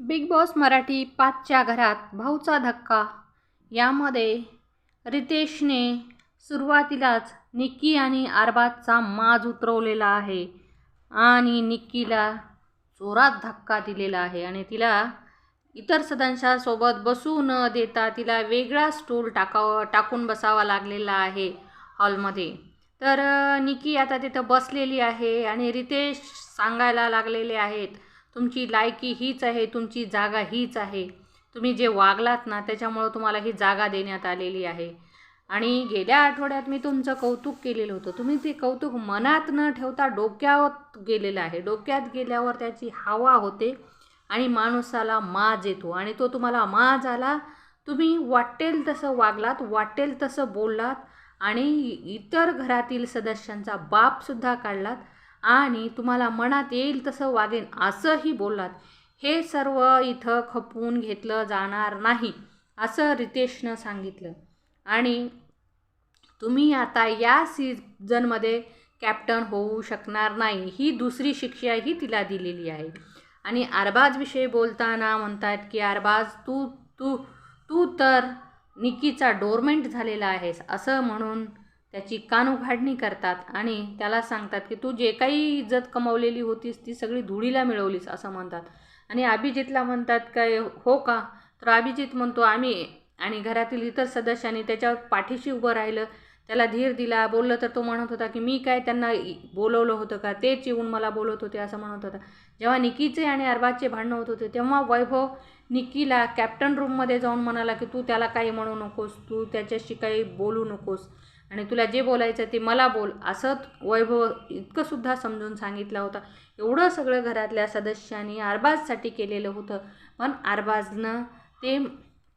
Big boss Marathi पाचच्या घरात भाऊचा धक्का. यामध्ये रितेशने सुरुवातीलाच निक्की आणि आरबाजचा माज उतरवलेला आहे आणि निक्कीला जोरात धक्का दिलेला आहे आणि तिला इतर सदस्यांसोबत बसू न देता तिला वेगळा स्टूल टाकावं टाकून बसावा लागलेला आहे हॉलमध्ये. तर निकी निक्की आता तिथं बसलेली आहे आणि रितेश सांगायला लागलेले आहेत तुमची लायकी हीच आहे तुमची जागा हीच आहे. तुम्ही जे वागलात ना त्याच्यामुळं तुम्हाला ही जागा देण्यात आलेली आहे. आणि गेल्या आठवड्यात मी तुमचं कौतुक केलेलं होतं. तुम्ही ते कौतुक मनात न ठेवता डोक्यात गेलेलं आहे. डोक्यात गेल्यावर त्याची हवा होते आणि माणूसाला माज येतो आणि तो तुम्हाला माज आला. तुम्ही वाटेल तसं वागलात वाटेल तसं बोललात आणि इतर घरातील सदस्यांचा बापसुद्धा काढलात. आणि तुम्हाला मनात येईल तसं वागेन असंही बोललात. हे सर्व इथं खपवून घेतलं जाणार नाही असं रितेशनं सांगितलं. आणि तुम्ही आता या सीझनमध्ये कॅप्टन होऊ शकणार नाही ही दुसरी शिक्षाही तिला दिलेली आहे. आणि अरबाजविषयी बोलताना म्हणतात की अरबाज तू तू तू तर निकीचा डोरमेंट झालेला आहेस असं म्हणून त्याची कान उघाडणी करतात आणि त्याला सांगतात की तू जे काही इज्जत कमवलेली होतीस ती सगळी धुळीला मिळवलीस असं म्हणतात. आणि अभिजितला म्हणतात काय हो का? तर अभिजित म्हणतो आम्ही आणि घरातील इतर सदस्यांनी त्याच्यावर पाठीशी उभं राहिलं. त्याला धीर दिला बोललं तर तो म्हणत होता की मी काय त्यांना बोलवलं होतं का? तेच येऊन मला बोलत होते असं म्हणत होता. जेव्हा निकीचे आणि अरबाजचे भांडणं होत होते तेव्हा वैभव निकीला कॅप्टन रूममध्ये जाऊन म्हणाला की तू त्याला काही म्हणू नकोस तू त्याच्याशी काही बोलू नकोस. आणि तुला जे बोलायचं ते मला बोल. असं वैभव इतकं सुद्धा समजून सांगितलं होतं. एवढं सगळं घरातल्या सदस्यांनी अरबाजसाठी केलेलं होतं. पण अरबाजनं ते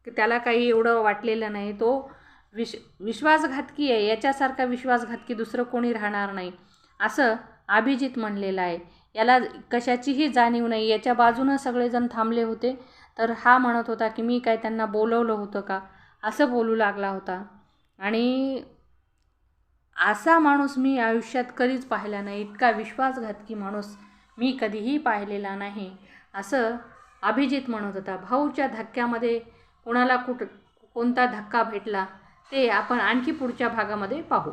त्याला काही एवढं वाटलेलं नाही. तो विश विश्वासघातकी आहे. याच्यासारखा विश्वासघातकी दुसरं कोणी राहणार नाही. असं अभिजित म्हणलेलं आहे. याला कशाचीही जाणीव नाही. याच्या बाजूनं सगळेजण थांबले होते. तर हा म्हणत होता की मी काय त्यांना बोलवलं होतं का? असं बोलू लागला होता. आणि असा माणूस मी आयुष्यात कधीच पाहिला नाही इतका विश्वासघातकी माणूस मी कधीही पाहिलेला नाही असं अभिजित म्हणत होता. भाऊच्या धक्क्यामध्ये कोणाला कुठ कोणता धक्का भेटला ते आपण आणखी पुढच्या भागामध्ये पाहू.